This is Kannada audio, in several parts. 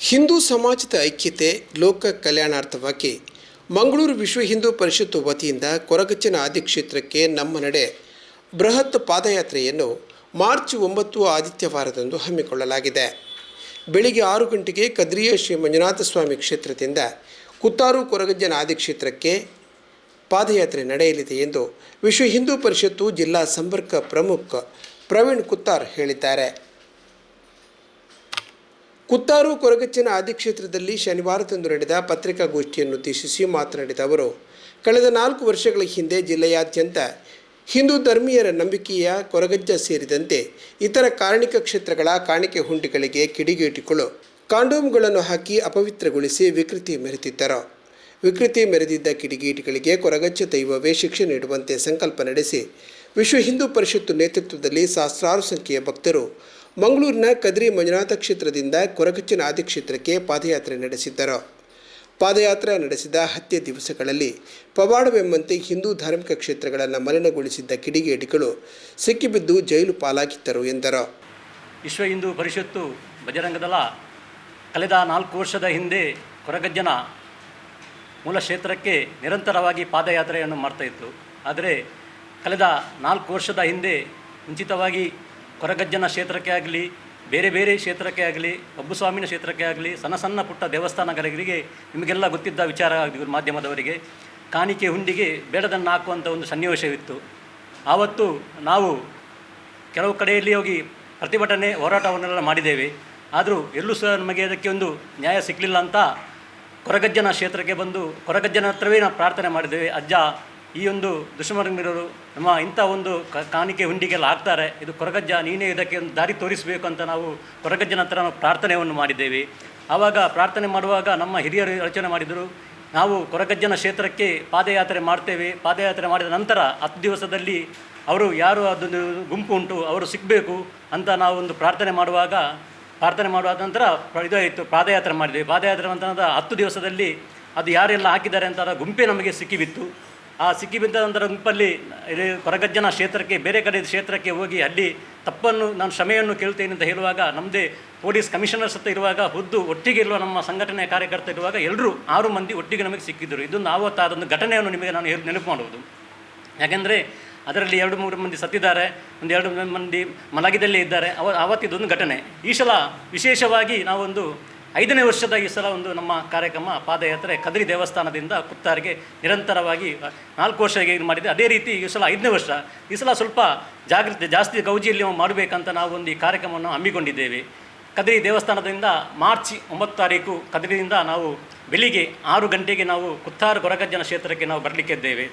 ಹಿಂದೂ ಸಮಾಜದ ಐಕ್ಯತೆ, ಲೋಕ ಕಲ್ಯಾಣಾರ್ಥವಾಗಿ ಮಂಗಳೂರು ವಿಶ್ವ ಹಿಂದೂ ಪರಿಷತ್ತು ವತಿಯಿಂದ ಕೊರಗಜ್ಜನ ಆದಿಕ್ಷೇತ್ರಕ್ಕೆ ನಮ್ಮ ನಡೆ ಬೃಹತ್ ಪಾದಯಾತ್ರೆಯನ್ನು ಮಾರ್ಚ್ ಒಂಬತ್ತು ಆದಿತ್ಯವಾರದಂದು ಹಮ್ಮಿಕೊಳ್ಳಲಾಗಿದೆ. ಬೆಳಿಗ್ಗೆ ಆರು ಗಂಟೆಗೆ ಕದ್ರಿಯ ಶ್ರೀ ಮಂಜುನಾಥ ಸ್ವಾಮಿ ಕ್ಷೇತ್ರದಿಂದ ಕುತ್ತಾರು ಕೊರಗಜ್ಜನ ಆದಿಕ್ಷೇತ್ರಕ್ಕೆ ಪಾದಯಾತ್ರೆ ನಡೆಯಲಿದೆ ಎಂದು ವಿಶ್ವ ಹಿಂದೂ ಪರಿಷತ್ತು ಜಿಲ್ಲಾ ಸಂಪರ್ಕ ಪ್ರಮುಖ ಪ್ರವೀಣ್ ಕುತ್ತಾರ್ ಹೇಳಿದ್ದಾರೆ. ಕುತ್ತಾರು ಕೊರಗಚ್ಚಿನ ಆದಿಕ್ಷೇತ್ರದಲ್ಲಿ ಶನಿವಾರದಂದು ನಡೆದ ಪತ್ರಿಕಾಗೋಷ್ಠಿಯನ್ನುದ್ದೇಶಿಸಿ ಮಾತನಾಡಿದ ಅವರು, ಕಳೆದ ನಾಲ್ಕು ವರ್ಷಗಳ ಹಿಂದೆ ಜಿಲ್ಲೆಯಾದ್ಯಂತ ಹಿಂದೂ ಧರ್ಮೀಯರ ನಂಬಿಕೆಯ ಕೊರಗಜ್ಜ ಸೇರಿದಂತೆ ಇತರ ಕಾರಣಿಕ ಕ್ಷೇತ್ರಗಳ ಕಾಣಿಕೆ ಹುಂಡಿಗಳಿಗೆ ಕಿಡಿಗೇಟಿಗಳು ಕಾಂಡೋಮ್ಗಳನ್ನು ಹಾಕಿ ಅಪವಿತ್ರಗೊಳಿಸಿ ವಿಕೃತಿ ಮೆರೆದಿದ್ದರು. ವಿಕೃತಿ ಮೆರೆದಿದ್ದ ಕಿಡಿಗೇಟಿಗಳಿಗೆ ಕೊರಗಜ್ಜ ದೈವವೇ ಶಿಕ್ಷೆ ನೀಡುವಂತೆ ಸಂಕಲ್ಪ ನಡೆಸಿ, ವಿಶ್ವ ಹಿಂದೂ ಪರಿಷತ್ತು ನೇತೃತ್ವದಲ್ಲಿ ಸಹಸ್ರಾರು ಸಂಖ್ಯೆಯ ಭಕ್ತರು ಮಂಗಳೂರಿನ ಕದ್ರಿ ಮಂಜುನಾಥ ಕ್ಷೇತ್ರದಿಂದ ಕೊರಗಚ್ಚಿನ ಆದಿಕ್ಷೇತ್ರಕ್ಕೆ ಪಾದಯಾತ್ರೆ ನಡೆಸಿದ್ದರು. ಪಾದಯಾತ್ರೆ ನಡೆಸಿದ ಹತ್ಯೆ ದಿವಸಗಳಲ್ಲಿ ಪವಾಡವೆಂಬಂತೆ ಹಿಂದೂ ಧಾರ್ಮಿಕ ಕ್ಷೇತ್ರಗಳನ್ನು ಮಲಿನಗೊಳಿಸಿದ್ದ ಕಿಡಿಗೇಡಿಗಳು ಸಿಕ್ಕಿಬಿದ್ದು ಜೈಲು ಪಾಲಾಗಿದ್ದರು ಎಂದರು. ವಿಶ್ವ ಹಿಂದೂ ಪರಿಷತ್ತು ಬಜರಂಗದಳ ಕಳೆದ ನಾಲ್ಕು ವರ್ಷದ ಹಿಂದೆ ಕೊರಗಜ್ಜನ ಮೂಲ ಕ್ಷೇತ್ರಕ್ಕೆ ನಿರಂತರವಾಗಿ ಪಾದಯಾತ್ರೆಯನ್ನು ಮಾಡ್ತಾಯಿತ್ತು ಆದರೆ ಕಳೆದ ನಾಲ್ಕು ವರ್ಷದ ಹಿಂದೆ ಮುಂಚಿತವಾಗಿ ಕೊರಗಜ್ಜನ ಕ್ಷೇತ್ರಕ್ಕೆ ಆಗಲಿ, ಬೇರೆ ಬೇರೆ ಕ್ಷೇತ್ರಕ್ಕೆ ಆಗಲಿ ಒಬ್ಬಸ್ವಾಮಿನ ಕ್ಷೇತ್ರಕ್ಕೆ ಆಗಲಿ, ಸಣ್ಣ ಸಣ್ಣ ಪುಟ್ಟ ದೇವಸ್ಥಾನಗಳಿಗೆ ನಿಮಗೆಲ್ಲ ಗೊತ್ತಿದ್ದ ವಿಚಾರ ಮಾಧ್ಯಮದವರಿಗೆ, ಕಾಣಿಕೆ ಹುಂಡಿಗೆ ಬೇಡದನ್ನು ಹಾಕುವಂಥ ಒಂದು ಸನ್ನಿವೇಶವಿತ್ತು. ಆವತ್ತು ನಾವು ಕೆಲವು ಕಡೆಯಲ್ಲಿ ಹೋಗಿ ಪ್ರತಿಭಟನೆ, ಹೋರಾಟವನ್ನೆಲ್ಲ ಮಾಡಿದ್ದೇವೆ. ಆದರೂ ಎಲ್ಲೂ ಸಹ ನಮಗೆ ಅದಕ್ಕೆ ಒಂದು ನ್ಯಾಯ ಸಿಗಲಿಲ್ಲ ಅಂತ ಕೊರಗಜ್ಜನ ಕ್ಷೇತ್ರಕ್ಕೆ ಬಂದು, ಕೊರಗಜ್ಜನ ಹತ್ರವೇ ನಾವು ಪ್ರಾರ್ಥನೆ ಮಾಡಿದ್ದೇವೆ, ಅಜ್ಜ ಈ ಒಂದು ದುಶ್ಮನಿರೋರು ನಮ್ಮ ಇಂಥ ಒಂದು ಕಾಣಿಕೆ ಹುಂಡಿಗೆಲ್ಲ ಹಾಕ್ತಾರೆ ಇದು ಕೊರಗಜ್ಜ, ನೀನೇ ಇದಕ್ಕೆ ಒಂದು ದಾರಿ ತೋರಿಸಬೇಕು ಅಂತ ನಾವು ಕೊರಗಜ್ಜನ ಹತ್ರ ನಾವು ಪ್ರಾರ್ಥನೆಯನ್ನು ಮಾಡಿದ್ದೇವೆ. ಆವಾಗ ಪ್ರಾರ್ಥನೆ ಮಾಡುವಾಗ ನಮ್ಮ ಹಿರಿಯರು ರಚನೆ ಮಾಡಿದರು, ನಾವು ಕೊರಗಜ್ಜನ ಕ್ಷೇತ್ರಕ್ಕೆ ಪಾದಯಾತ್ರೆ ಮಾಡ್ತೇವೆ. ಪಾದಯಾತ್ರೆ ಮಾಡಿದ ನಂತರ ಹತ್ತು ದಿವಸದಲ್ಲಿ ಅವರು ಯಾರು ಅದೊಂದು ಗುಂಪು ಉಂಟು, ಅವರು ಸಿಗಬೇಕು ಅಂತ ನಾವು ಒಂದು ಪ್ರಾರ್ಥನೆ ಮಾಡುವಾಗ, ಪ್ರಾರ್ಥನೆ ಮಾಡುವಾದ ನಂತರ ಇದಾಯಿತು, ಪಾದಯಾತ್ರೆ ಮಾಡಿದ್ವಿ ಪಾದಯಾತ್ರೆ ನಂತರ ಹತ್ತು ದಿವಸದಲ್ಲಿ ಅದು ಯಾರೆಲ್ಲ ಹಾಕಿದ್ದಾರೆ ಅಂತ ಅದರ ಗುಂಪೇ ನಮಗೆ ಸಿಕ್ಕಿಬಿತ್ತು. ಆ ಸಿಕ್ಕಿಬಿದ್ದಂಥ ನಂತರ ಗುಂಪಲ್ಲಿ ಇದು ಕೊರಗಜ್ಜನ ಕ್ಷೇತ್ರಕ್ಕೆ, ಬೇರೆ ಕಡೆ ಕ್ಷೇತ್ರಕ್ಕೆ ಹೋಗಿ ಅಲ್ಲಿ ತಪ್ಪನ್ನು, ನಾನು ಕ್ಷಮೆಯನ್ನು ಕೇಳ್ತೇನೆ ಅಂತ ಹೇಳುವಾಗ ನಮ್ಮದೇ ಪೊಲೀಸ್ ಕಮಿಷನರ್ಸ್ ಹತ್ರ ಇರುವಾಗ, ಹುದ್ದು ಒಟ್ಟಿಗೆ ಇರುವ ನಮ್ಮ ಸಂಘಟನೆಯ ಕಾರ್ಯಕರ್ತ ಇರುವಾಗ ಎಲ್ಲರೂ ಆರು ಮಂದಿ ಒಟ್ಟಿಗೆ ನಮಗೆ ಸಿಕ್ಕಿದ್ದರು ಇದೊಂದು ಆವತ್ತಾದೊಂದು ಘಟನೆಯನ್ನು ನಿಮಗೆ ನಾನು ನೆನಪು ಮಾಡುವುದು ಯಾಕೆಂದರೆ ಅದರಲ್ಲಿ ಎರಡು ಮೂರು ಮಂದಿ ಸತ್ತಿದ್ದಾರೆ, ಒಂದು ಎರಡು ಮಂದಿ ಮಲಗಿದಲ್ಲೇ ಇದ್ದಾರೆ. ಅವ ಆವತ್ತಿದೊಂದು ಘಟನೆ. ಈ ಸಲ ವಿಶೇಷವಾಗಿ ನಾವೊಂದು ಐದನೇ ವರ್ಷದ ಈ ಸಲ ಒಂದು ನಮ್ಮ ಕಾರ್ಯಕ್ರಮ ಪಾದಯಾತ್ರೆ ಕದರಿ ದೇವಸ್ಥಾನದಿಂದ ಕುತ್ತಾರಿಗೆ ನಿರಂತರವಾಗಿ ನಾಲ್ಕು ವರ್ಷ ಇದು ಮಾಡಿದೆ. ಅದೇ ರೀತಿ ಈ ಸಲ ಐದನೇ ವರ್ಷ. ಈ ಸಲ ಸ್ವಲ್ಪ ಜಾಗೃತಿ ಜಾಸ್ತಿ ಗೌಜಿಯಲ್ಲಿ ಮಾಡಬೇಕಂತ ನಾವು ಒಂದು ಈ ಕಾರ್ಯಕ್ರಮವನ್ನು ಹಮ್ಮಿಕೊಂಡಿದ್ದೇವೆ. ಕದರಿ ದೇವಸ್ಥಾನದಿಂದ ಮಾರ್ಚ್ ಒಂಬತ್ತು ತಾರೀಕು ಕದರಿಯಿಂದ ನಾವು ಬೆಳಿಗ್ಗೆ ಆರು ಗಂಟೆಗೆ ನಾವು ಕುತ್ತಾರು ಗೊರಗಜ್ಜನ ಕ್ಷೇತ್ರಕ್ಕೆ ನಾವು ಬರಲಿಕ್ಕಿದ್ದೇವೆ.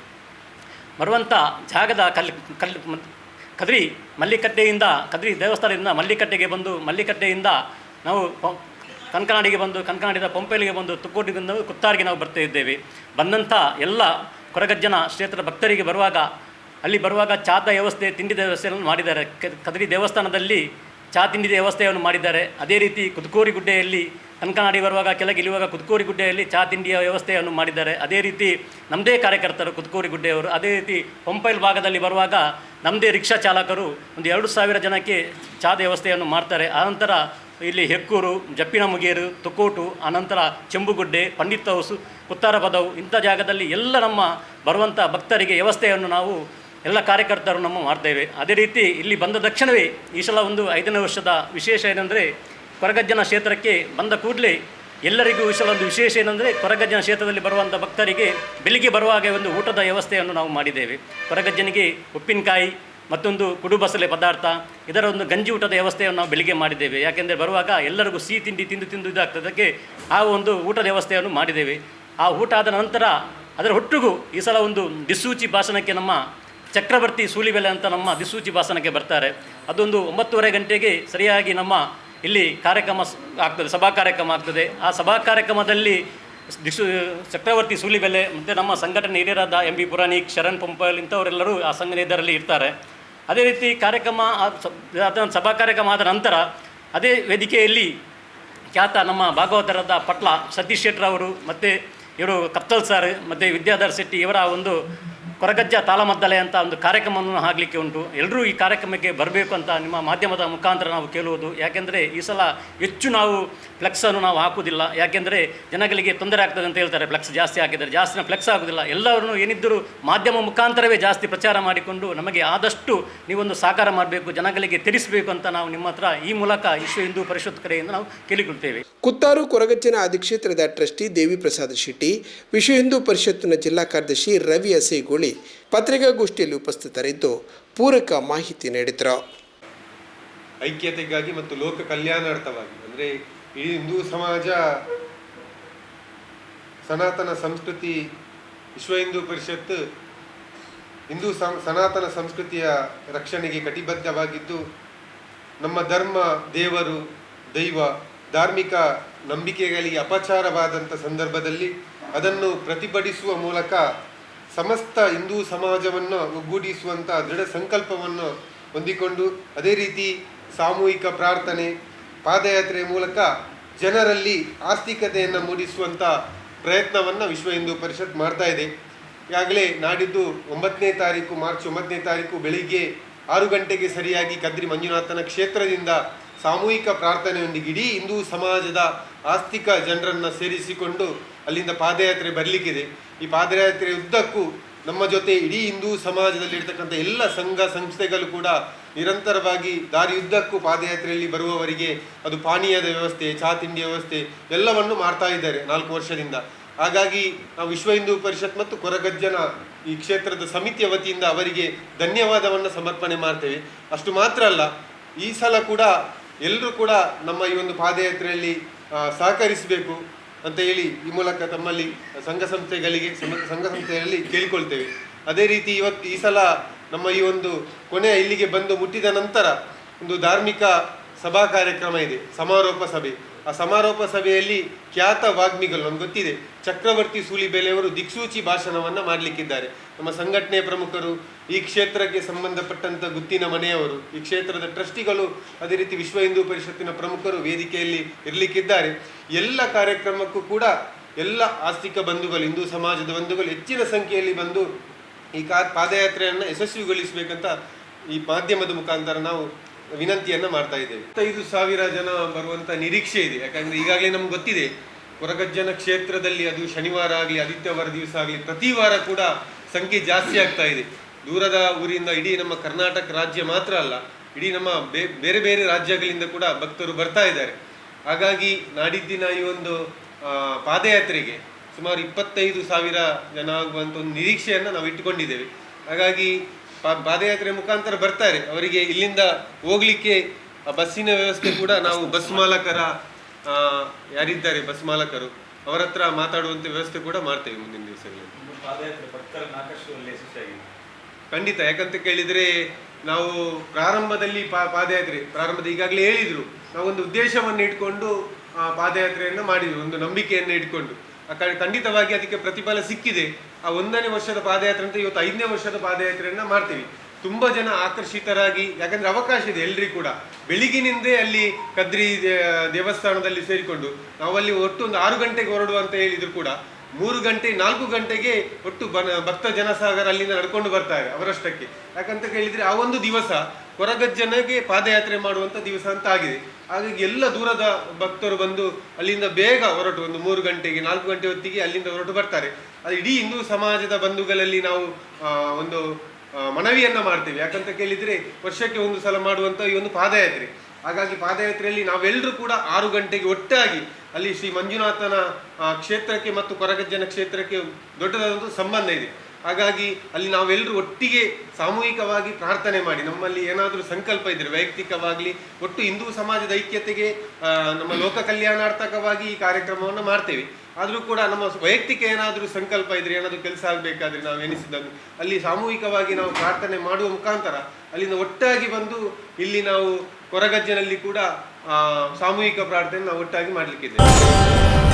ಬರುವಂಥ ಜಾಗದ ಕಲ್ ಕಲ್, ಕದರಿ ಮಲ್ಲಿಕಟ್ಟೆಯಿಂದ, ಕದರಿ ದೇವಸ್ಥಾನದಿಂದ ಮಲ್ಲಿಕಟ್ಟೆಗೆ ಬಂದು ಮಲ್ಲಿಕಟ್ಟೆಯಿಂದ ನಾವು ಕನಕನಾಡಿಗೆ ಬಂದು, ಕನಕನಾಡಿದ ಪಂಪೆಲಿಗೆ ಬಂದು ತುಕ್ಕೋಟಿದಿಂದ ಕುತ್ತಾರಿಗೆ ನಾವು ಬರ್ತಾ ಇದ್ದೇವೆ. ಬಂದಂಥ ಎಲ್ಲ ಕೊರಗಜ್ಜನ ಕ್ಷೇತ್ರದ ಭಕ್ತರಿಗೆ ಬರುವಾಗ, ಅಲ್ಲಿ ಬರುವಾಗ ಚಾತ ವ್ಯವಸ್ಥೆ, ತಿಂಡಿ ವ್ಯವಸ್ಥೆಯನ್ನು ಮಾಡಿದ್ದಾರೆ. ಕದ್ರಿ ದೇವಸ್ಥಾನದಲ್ಲಿ ಚಾ ತಿಂಡಿ ವ್ಯವಸ್ಥೆಯನ್ನು ಮಾಡಿದ್ದಾರೆ. ಅದೇ ರೀತಿ ಕುದುಕೋರಿ ಗುಡ್ಡೆಯಲ್ಲಿ ಕನಕನಾಡಿ ಬರುವಾಗ ಕೆಳಗೆ ಇಳಿಯುವಾಗ ಕುದುಕೋರಿ ಗುಡ್ಡೆಯಲ್ಲಿ ಚಾ ತಿಂಡಿಯ ವ್ಯವಸ್ಥೆಯನ್ನು ಮಾಡಿದ್ದಾರೆ. ಅದೇ ರೀತಿ ನಮ್ಮದೇ ಕಾರ್ಯಕರ್ತರು ಕುದುಕೋರಿ ಗುಡ್ಡೆಯವರು, ಅದೇ ರೀತಿ ಪಂಪೈಲ್ ಭಾಗದಲ್ಲಿ ಬರುವಾಗ ನಮ್ಮದೇ ರಿಕ್ಷಾ ಚಾಲಕರು ಒಂದು ಎರಡು ಸಾವಿರ ಜನಕ್ಕೆ ಚಾ ವ್ಯವಸ್ಥೆಯನ್ನು ಮಾಡ್ತಾರೆ. ಆನಂತರ ಇಲ್ಲಿ ಹೆಕ್ಕೂರು ಜಪ್ಪಿನ ಮುಗೇರು ತುಕೋಟು ಆನಂತರ ಚೆಂಬುಗುಡ್ಡೆ, ಪಂಡಿತ್ ಹೌಸು, ಕುತ್ತಾರ ಪದವು ಇಂಥ ಜಾಗದಲ್ಲಿ ಎಲ್ಲ ನಮ್ಮ ಬರುವಂಥ ಭಕ್ತರಿಗೆ ವ್ಯವಸ್ಥೆಯನ್ನು ನಾವು ಎಲ್ಲ ಕಾರ್ಯಕರ್ತರು ನಮ್ಮ ಮಾಡ್ತೇವೆ. ಅದೇ ರೀತಿ ಇಲ್ಲಿ ಬಂದ ತಕ್ಷಣವೇ ಈ ಸಲ ಒಂದು ಐದನೇ ವರ್ಷದ ವಿಶೇಷ ಏನಂದರೆ ಕೊರಗಜ್ಜನ ಕ್ಷೇತ್ರಕ್ಕೆ ಬಂದ ಕೂಡಲೇ ಎಲ್ಲರಿಗೂ ಈ ಸಲ ಒಂದು ವಿಶೇಷ ಏನಂದರೆ ಕೊರಗಜ್ಜನ ಕ್ಷೇತ್ರದಲ್ಲಿ ಬರುವಂಥ ಭಕ್ತರಿಗೆ ಬೆಳಿಗ್ಗೆ ಬರುವಾಗ ಒಂದು ಊಟದ ವ್ಯವಸ್ಥೆಯನ್ನು ನಾವು ಮಾಡಿದ್ದೇವೆ. ಕೊರಗಜ್ಜನಿಗೆ ಉಪ್ಪಿನಕಾಯಿ ಮತ್ತೊಂದು ಕುಡು ಬಸಳೆ ಪದಾರ್ಥ, ಇದರ ಒಂದು ಗಂಜಿ ಊಟದ ವ್ಯವಸ್ಥೆಯನ್ನು ನಾವು ಬೆಳಿಗ್ಗೆ ಮಾಡಿದ್ದೇವೆ. ಯಾಕೆಂದರೆ ಬರುವಾಗ ಎಲ್ಲರಿಗೂ ಸಿಹಿ ತಿಂಡಿ ತಿಂದು ತಿಂದು ಇದಾಗ್ತದಕ್ಕೆ ಆ ಒಂದು ಊಟದ ವ್ಯವಸ್ಥೆಯನ್ನು ಮಾಡಿದ್ದೇವೆ. ಆ ಊಟ ಆದ ನಂತರ ಅದರ ಒಟ್ಟಿಗೂ ಈ ಸಲ ಒಂದು ದಿಸೂಚಿ ಭಾಷಣಕ್ಕೆ ನಮ್ಮ ಚಕ್ರವರ್ತಿ ಸೂಲಿಬೆಲೆ ಅಂತ ನಮ್ಮ ದಿಸೂಚಿ ಭಾಷಣಕ್ಕೆ ಬರ್ತಾರೆ. ಅದೊಂದು ಒಂಬತ್ತುವರೆ ಗಂಟೆಗೆ ಸರಿಯಾಗಿ ನಮ್ಮ ಇಲ್ಲಿ ಕಾರ್ಯಕ್ರಮ ಆಗ್ತದೆ, ಸಭಾ ಕಾರ್ಯಕ್ರಮ ಆಗ್ತದೆ. ಆ ಸಭಾ ಕಾರ್ಯಕ್ರಮದಲ್ಲಿ ದಿಸು ಚಕ್ರವರ್ತಿ ಸೂಲಿಬೆಲೆ ಮತ್ತು ನಮ್ಮ ಸಂಘಟನೆ ಹಿರಿಯರಾದ ಎಂ ಬಿ ಪುರಾಣಿಕ್, ಶರಣ್ ಪಂಪಲ್ ಇಂಥವರೆಲ್ಲರೂ ಆ ಸಂಘ ಇದರಲ್ಲಿ ಇರ್ತಾರೆ. ಅದೇ ರೀತಿ ಕಾರ್ಯಕ್ರಮ ಅದನ್ನು ಸಭಾ ಕಾರ್ಯಕ್ರಮ ಆದ ನಂತರ ಅದೇ ವೇದಿಕೆಯಲ್ಲಿ ಖ್ಯಾತ ನಮ್ಮ ಭಾಗವತರದ ಪಟ್ಲ ಸತೀಶ್ ಶೆಟ್ರ್ ಅವರು, ಮತ್ತು ಇವರು ಕತ್ತಲ್ ಸರ್ ಮತ್ತು ವಿದ್ಯಾಧರ್ ಶೆಟ್ಟಿ ಇವರ ಒಂದು ಕೊರಗಜ್ಜ ತಾಳಮದ್ದಲೆ ಅಂತ ಒಂದು ಕಾರ್ಯಕ್ರಮವನ್ನು ಆಗಲಿಕ್ಕೆ ಉಂಟು. ಎಲ್ಲರೂ ಈ ಕಾರ್ಯಕ್ರಮಕ್ಕೆ ಬರಬೇಕು ಅಂತ ನಿಮ್ಮ ಮಾಧ್ಯಮದ ಮುಖಾಂತರ ನಾವು ಕೇಳುವುದು. ಯಾಕೆಂದರೆ ಈ ಸಲ ಹೆಚ್ಚು ನಾವು ಫ್ಲೆಕ್ಸನ್ನು ನಾವು ಹಾಕುವುದಿಲ್ಲ. ಯಾಕೆಂದರೆ ಜನಗಳಿಗೆ ತೊಂದರೆ ಆಗ್ತದೆ ಅಂತ ಹೇಳ್ತಾರೆ. ಫ್ಲೆಕ್ಸ್ ಜಾಸ್ತಿ ಹಾಕಿದರೆ ಜಾಸ್ತಿನ ಫ್ಲೆಕ್ಸ್ ಆಗೋದಿಲ್ಲ ಎಲ್ಲರನ್ನು ಏನಿದ್ದರೂ ಮಾಧ್ಯಮ ಮುಖಾಂತರವೇ ಜಾಸ್ತಿ ಪ್ರಚಾರ ಮಾಡಿಕೊಂಡು ನಮಗೆ ಆದಷ್ಟು ನೀವೊಂದು ಸಾಕಾರ ಮಾಡಬೇಕು, ಜನಗಳಿಗೆ ತಿಳಿಸಬೇಕು ಅಂತ ನಾವು ನಿಮ್ಮ ಹತ್ರ ಈ ಮೂಲಕ ವಿಶ್ವ ಹಿಂದೂ ಪರಿಷತ್ ಕಡೆಯಿಂದ ನಾವು ಕೇಳಿಕೊಳ್ತೇವೆ. ಕುತ್ತಾರು ಕೊರಗಜ್ಜನ ಅಧಿಕ್ಷೇತ್ರದ ಟ್ರಸ್ಟಿ ದೇವಿ ಪ್ರಸಾದ್ ಶೆಟ್ಟಿ, ವಿಶ್ವ ಹಿಂದೂ ಪರಿಷತ್ತಿನ ಜಿಲ್ಲಾ ಕಾರ್ಯದರ್ಶಿ ರವಿ ಅಸೇಗೋಳಿ ಪತ್ರಿಕಾಗೋಷ್ಠಿಯಲ್ಲಿ ಉಪಸ್ಥಿತರಿದ್ದು ಪೂರಕ ಮಾಹಿತಿ ನೀಡಿದರು. ಐಕ್ಯತೆಗಾಗಿ ಮತ್ತು ಲೋಕ ಕಲ್ಯಾಣಾರ್ಥವಾಗಿ, ಅಂದರೆ ಈ ಹಿಂದೂ ಸಮಾಜ, ಸನಾತನ ಸಂಸ್ಕೃತಿ, ವಿಶ್ವ ಹಿಂದೂ ಪರಿಷತ್, ಹಿಂದೂ ಸನಾತನ ಸಂಸ್ಕೃತಿಯ ರಕ್ಷಣೆಗೆ ಕಟಿಬದ್ಧವಾಗಿದ್ದು, ನಮ್ಮ ಧರ್ಮ, ದೇವರು, ದೈವ, ಧಾರ್ಮಿಕ ನಂಬಿಕೆಗಳಿಗೆ ಅಪಚಾರವಾದಂಥ ಸಂದರ್ಭದಲ್ಲಿ ಅದನ್ನು ಪ್ರತಿಭಟಿಸುವ ಮೂಲಕ ಸಮಸ್ತ ಹಿಂದೂ ಸಮಾಜವನ್ನು ಒಗ್ಗೂಡಿಸುವಂಥ ದೃಢ ಸಂಕಲ್ಪವನ್ನು ಹೊಂದಿಕೊಂಡು ಅದೇ ರೀತಿ ಸಾಮೂಹಿಕ ಪ್ರಾರ್ಥನೆ, ಪಾದಯಾತ್ರೆ ಮೂಲಕ ಜನರಲ್ಲಿ ಆಸ್ತಿಕತೆಯನ್ನು ಮೂಡಿಸುವಂಥ ಪ್ರಯತ್ನವನ್ನು ವಿಶ್ವ ಹಿಂದೂ ಪರಿಷತ್ ಮಾಡ್ತಾ ಇದೆ. ಈಗಾಗಲೇ ನಾಡಿದ್ದು ಒಂಬತ್ತನೇ ತಾರೀಕು, ಮಾರ್ಚ್ ಒಂಬತ್ತನೇ ತಾರೀಕು ಬೆಳಿಗ್ಗೆ ಆರು ಗಂಟೆಗೆ ಸರಿಯಾಗಿ ಕದ್ರಿ ಮಂಜುನಾಥನ ಕ್ಷೇತ್ರದಿಂದ ಸಾಮೂಹಿಕ ಪ್ರಾರ್ಥನೆಯೊಂದಿಗೆ ಇಡೀ ಹಿಂದೂ ಸಮಾಜದ ಆಸ್ತಿಕ ಜನರನ್ನು ಸೇರಿಸಿಕೊಂಡು ಅಲ್ಲಿಂದ ಪಾದಯಾತ್ರೆ ಬರಲಿಕ್ಕಿದೆ. ಈ ಪಾದಯಾತ್ರೆ ಉದ್ದಕ್ಕೂ ನಮ್ಮ ಜೊತೆ ಇಡೀ ಹಿಂದೂ ಸಮಾಜದಲ್ಲಿ ಸಮಾಜದಲ್ಲಿರ್ತಕ್ಕಂಥ ಎಲ್ಲ ಸಂಘ ಸಂಸ್ಥೆಗಳು ಕೂಡ ನಿರಂತರವಾಗಿ ದಾರಿಯುದ್ದಕ್ಕೂ ಪಾದಯಾತ್ರೆಯಲ್ಲಿ ಬರುವವರಿಗೆ ಅದು ಪಾನೀಯದ ವ್ಯವಸ್ಥೆ, ಚಹಾ ತಿಂಡಿ ವ್ಯವಸ್ಥೆ ಎಲ್ಲವನ್ನು ಮಾಡ್ತಾ ಇದ್ದಾರೆ ನಾಲ್ಕು ವರ್ಷದಿಂದ. ಹಾಗಾಗಿ ನಾವು ವಿಶ್ವ ಹಿಂದೂ ಪರಿಷತ್ ಮತ್ತು ಕೊರಗಜ್ಜನ ಈ ಕ್ಷೇತ್ರದ ಸಮಿತಿಯ ವತಿಯಿಂದ ಅವರಿಗೆ ಧನ್ಯವಾದವನ್ನು ಸಮರ್ಪಣೆ ಮಾಡ್ತೇವೆ. ಅಷ್ಟು ಮಾತ್ರ ಅಲ್ಲ, ಈ ಸಲ ಕೂಡ ಎಲ್ಲರೂ ಕೂಡ ನಮ್ಮ ಈ ಒಂದು ಪಾದಯಾತ್ರೆಯಲ್ಲಿ ಸಹಕರಿಸಬೇಕು. ಅಂತ ಹೇಳಿ ಈ ಮೂಲಕ ತಮ್ಮಲ್ಲಿ ಸಂಘ ಸಂಸ್ಥೆಗಳಿಗೆ, ಸಂಘ ಸಂಸ್ಥೆಯಲ್ಲಿ ಕೇಳಿಕೊಳ್ತೇವೆ. ಅದೇ ರೀತಿ ಇವತ್ತು ಈ ಸಲ ನಮ್ಮ ಈ ಒಂದು ಕೊನೆ ಇಲ್ಲಿಗೆ ಬಂದು ಮುಟ್ಟಿದ ನಂತರ ಒಂದು ಧಾರ್ಮಿಕ ಸಭಾ ಕಾರ್ಯಕ್ರಮ ಇದೆ, ಸಮಾರೋಪ ಸಭೆ. ಆ ಸಮಾರೋಪ ಸಭೆಯಲ್ಲಿ ಖ್ಯಾತ ವಾಗ್ಮಿಗಳು ನಮ್ಗೆ ಗೊತ್ತಿದೆ. ಚಕ್ರವರ್ತಿ ಸೂಲಿಬೆಲೆಯವರು ದಿಕ್ಸೂಚಿ ಭಾಷಣವನ್ನು ಮಾಡಲಿಕ್ಕಿದ್ದಾರೆ. ನಮ್ಮ ಸಂಘಟನೆಯ ಪ್ರಮುಖರು, ಈ ಕ್ಷೇತ್ರಕ್ಕೆ ಸಂಬಂಧಪಟ್ಟಂಥ ಗುತ್ತಿನ ಮನೆಯವರು, ಈ ಕ್ಷೇತ್ರದ ಟ್ರಸ್ಟಿಗಳು, ಅದೇ ರೀತಿ ವಿಶ್ವ ಹಿಂದೂ ಪರಿಷತ್ತಿನ ಪ್ರಮುಖರು ವೇದಿಕೆಯಲ್ಲಿ ಇರಲಿಕ್ಕಿದ್ದಾರೆ. ಎಲ್ಲ ಕಾರ್ಯಕ್ರಮಕ್ಕೂ ಕೂಡ ಎಲ್ಲ ಆಸ್ತಿಕ ಬಂಧುಗಳು, ಹಿಂದೂ ಸಮಾಜದ ಬಂಧುಗಳು ಹೆಚ್ಚಿನ ಸಂಖ್ಯೆಯಲ್ಲಿ ಬಂದು ಈ ಕಾ ಪಾದಯಾತ್ರೆಯನ್ನು ಯಶಸ್ವಿಗೊಳಿಸಬೇಕಂತ ಈ ಮಾಧ್ಯಮದ ಮುಖಾಂತರ ನಾವು ವಿನಂತಿಯನ್ನ ಮಾಡ್ತಾ ಇದ್ದೇವೆ. ಐದು ಸಾವಿರ ಜನ ಬರುವಂತ ನಿರೀಕ್ಷೆ ಇದೆ. ಯಾಕಂದ್ರೆ ಈಗಾಗಲೇ ನಮ್ಗೆ ಗೊತ್ತಿದೆ, ಕೊರಗಜ್ಜನ ಕ್ಷೇತ್ರದಲ್ಲಿ ಅದು ಶನಿವಾರ ಆಗಲಿ, ಆದಿತ್ಯವಾರ ದಿವಸ ಆಗಲಿ, ಪ್ರತಿ ವಾರ ಕೂಡ ಸಂಖ್ಯೆ ಜಾಸ್ತಿ ಆಗ್ತಾ ಇದೆ. ದೂರದ ಊರಿಂದ ಇಡೀ ನಮ್ಮ ಕರ್ನಾಟಕ ರಾಜ್ಯ ಮಾತ್ರ ಅಲ್ಲ, ಇಡೀ ನಮ್ಮ ಬೇರೆ ಬೇರೆ ರಾಜ್ಯಗಳಿಂದ ಕೂಡ ಭಕ್ತರು ಬರ್ತಾ ಇದ್ದಾರೆ. ಹಾಗಾಗಿ ನಾಡಿದ್ದಿನ ಈ ಒಂದು ಪಾದಯಾತ್ರೆಗೆ ಸುಮಾರು ಇಪ್ಪತ್ತೈದು ಸಾವಿರ ಜನ ಆಗುವಂಥ ಒಂದು ನಿರೀಕ್ಷೆಯನ್ನು ನಾವು ಇಟ್ಟುಕೊಂಡಿದ್ದೇವೆ ಹಾಗಾಗಿ ಪಾದಯಾತ್ರೆ ಮುಖಾಂತರ ಬರ್ತಾರೆ. ಅವರಿಗೆ ಇಲ್ಲಿಂದ ಹೋಗ್ಲಿಕ್ಕೆ ಆ ಬಸ್ಸಿನ ವ್ಯವಸ್ಥೆ ಕೂಡ ನಾವು ಬಸ್ ಮಾಲಕರ ಯಾರಿದ್ದಾರೆ ಬಸ್ ಮಾಲಕರು ಅವರ ಹತ್ರ ಮಾತಾಡುವಂತ ವ್ಯವಸ್ಥೆ ಕೂಡ ಮಾಡ್ತೇವೆ ಮುಂದಿನ ದಿವಸಗಳಲ್ಲಿ. ಖಂಡಿತ ಯಾಕಂತ ಕೇಳಿದ್ರೆ ನಾವು ಪ್ರಾರಂಭದಲ್ಲಿ ಪಾ ಪಾದಯಾತ್ರೆ ಪ್ರಾರಂಭದ ಈಗಾಗಲೇ ಹೇಳಿದ್ರು ನಾವೊಂದು ಉದ್ದೇಶವನ್ನು ಇಟ್ಕೊಂಡು ಆ, ಪಾದಯಾತ್ರೆಯನ್ನು ಮಾಡಿದ್ವಿ ಒಂದು ನಂಬಿಕೆಯನ್ನು ಇಟ್ಕೊಂಡು. ಖಂಡಿತವಾಗಿ ಅದಕ್ಕೆ ಪ್ರತಿಫಲ ಸಿಕ್ಕಿದೆ. ಆ ಒಂದನೇ ವರ್ಷದ ಪಾದಯಾತ್ರೆ ಅಂತ ಇವತ್ತು ಐದನೇ ವರ್ಷದ ಪಾದಯಾತ್ರೆಯನ್ನ ಮಾಡ್ತೀವಿ. ತುಂಬಾ ಜನ ಆಕರ್ಷಿತರಾಗಿ, ಯಾಕಂದ್ರೆ ಅವಕಾಶ ಇದೆ ಎಲ್ರಿಗೂ ಕೂಡ. ಬೆಳಿಗಿನಿಂದೇ ಅಲ್ಲಿ ಕದ್ರಿ ದೇವಸ್ಥಾನದಲ್ಲಿ ಸೇರಿಕೊಂಡು, ನಾವಲ್ಲಿ ಒಟ್ಟು ಒಂದು ಆರು ಗಂಟೆಗೆ ಹೊರಡುವ ಅಂತ ಹೇಳಿದ್ರು ಕೂಡ, ಮೂರು ಗಂಟೆ, ನಾಲ್ಕು ಗಂಟೆಗೆ ಒಟ್ಟು ಬನ, ಭಕ್ತ ಜನಸಾಗರ ಅಲ್ಲಿಂದ ನಡ್ಕೊಂಡು ಬರ್ತಾರೆ ಅವರಷ್ಟಕ್ಕೆ. ಯಾಕಂತ ಕೇಳಿದ್ರೆ ಆ ಒಂದು ದಿವಸ ಹೊರಗಜ್ಜನಗೆ ಪಾದಯಾತ್ರೆ ಮಾಡುವಂತ ದಿವಸ ಅಂತ ಆಗಿದೆ. ಹಾಗಾಗಿ ಎಲ್ಲ ದೂರದ ಭಕ್ತರು ಬಂದು ಅಲ್ಲಿಂದ ಬೇಗ ಹೊರಟು ಒಂದು ಮೂರು ಗಂಟೆಗೆ, ನಾಲ್ಕು ಗಂಟೆ ಹೊತ್ತಿಗೆ ಅಲ್ಲಿಂದ ಹೊರಟು ಬರ್ತಾರೆ. ಅದು ಇಡೀ ಹಿಂದೂ ಸಮಾಜದ ಬಂಧುಗಳಲ್ಲಿ ನಾವು ಒಂದು ಮನವಿಯನ್ನು ಮಾಡ್ತೇವೆ. ಯಾಕಂತ ಕೇಳಿದರೆ ವರ್ಷಕ್ಕೆ ಒಂದು ಸಲ ಮಾಡುವಂಥ ಈ ಒಂದು ಪಾದಯಾತ್ರೆ. ಹಾಗಾಗಿ ಪಾದಯಾತ್ರೆಯಲ್ಲಿ ನಾವೆಲ್ಲರೂ ಕೂಡ ಆರು ಗಂಟೆಗೆ ಒಟ್ಟಾಗಿ ಅಲ್ಲಿ ಶ್ರೀ ಮಂಜುನಾಥನ ಕ್ಷೇತ್ರಕ್ಕೆ ಮತ್ತು ಕೊರಗಜ್ಜನ ಕ್ಷೇತ್ರಕ್ಕೆ ದೊಡ್ಡದಾದಂಥ ಸಂಬಂಧ ಇದೆ. ಹಾಗಾಗಿ ಅಲ್ಲಿ ನಾವೆಲ್ಲರೂ ಒಟ್ಟಿಗೆ ಸಾಮೂಹಿಕವಾಗಿ ಪ್ರಾರ್ಥನೆ ಮಾಡಿ, ನಮ್ಮಲ್ಲಿ ಏನಾದರೂ ಸಂಕಲ್ಪ ಇದ್ರೆ, ವೈಯಕ್ತಿಕವಾಗಲಿ, ಒಟ್ಟು ಹಿಂದೂ ಸಮಾಜದ ಐಕ್ಯತೆಗೆ ನಮ್ಮ ಲೋಕ ಕಲ್ಯಾಣಾರ್ಥಕವಾಗಿ ಈ ಕಾರ್ಯಕ್ರಮವನ್ನು ಮಾಡ್ತೇವೆ. ಆದರೂ ಕೂಡ ನಮ್ಮ ವೈಯಕ್ತಿಕ ಏನಾದರೂ ಸಂಕಲ್ಪ ಇದ್ರೆ, ಏನಾದರೂ ಕೆಲಸ ಆಗಬೇಕಾದ್ರೆ ನಾವು ಎನಿಸಿದಾಗ ಅಲ್ಲಿ ಸಾಮೂಹಿಕವಾಗಿ ನಾವು ಪ್ರಾರ್ಥನೆ ಮಾಡುವ ಮುಖಾಂತರ ಅಲ್ಲಿಂದ ಒಟ್ಟಾಗಿ ಬಂದು ಇಲ್ಲಿ ನಾವು ಕೊರಗಜ್ಜನಲ್ಲಿ ಕೂಡ ಸಾಮೂಹಿಕ ಪ್ರಾರ್ಥನೆ ನಾವು ಒಟ್ಟಾಗಿ ಮಾಡಲಿಕ್ಕಿದ್ದೇವೆ.